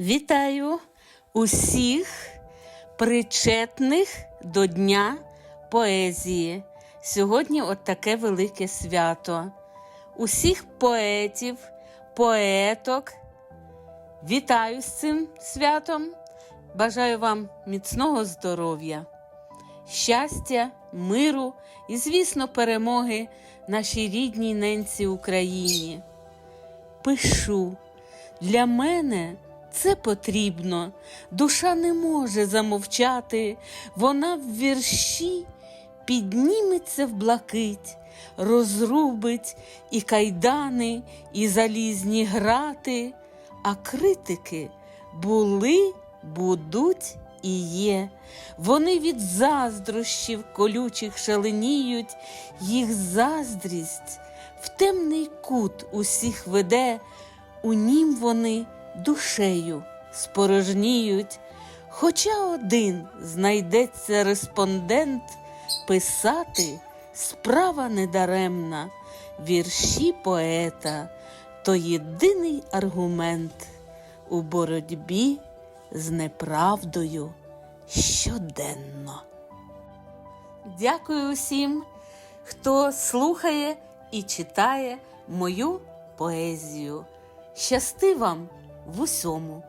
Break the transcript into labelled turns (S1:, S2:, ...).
S1: Вітаю усіх причетних до Дня поезії. Сьогодні от таке велике свято. Усіх поетів, поеток. Вітаю з цим святом. Бажаю вам міцного здоров'я, щастя, миру і, звісно, перемоги нашій рідній ненці Україні. Пишу. Для мене це потрібно. Душа не може замовчати. Вона в вірші підніметься в блакить, розрубить і кайдани, і залізні грати. А критики були, будуть і є. Вони від заздрощів колючих шаленіють, їх заздрість в темний кут усіх веде, у нім вони душею спорожніють. Хоча один знайдеться респондент, писати справа недаремна, вірші поета то єдиний аргумент у боротьбі з неправдою щоденно. Дякую усім, хто слухає і читає мою поезію. Щасти вам в усьому!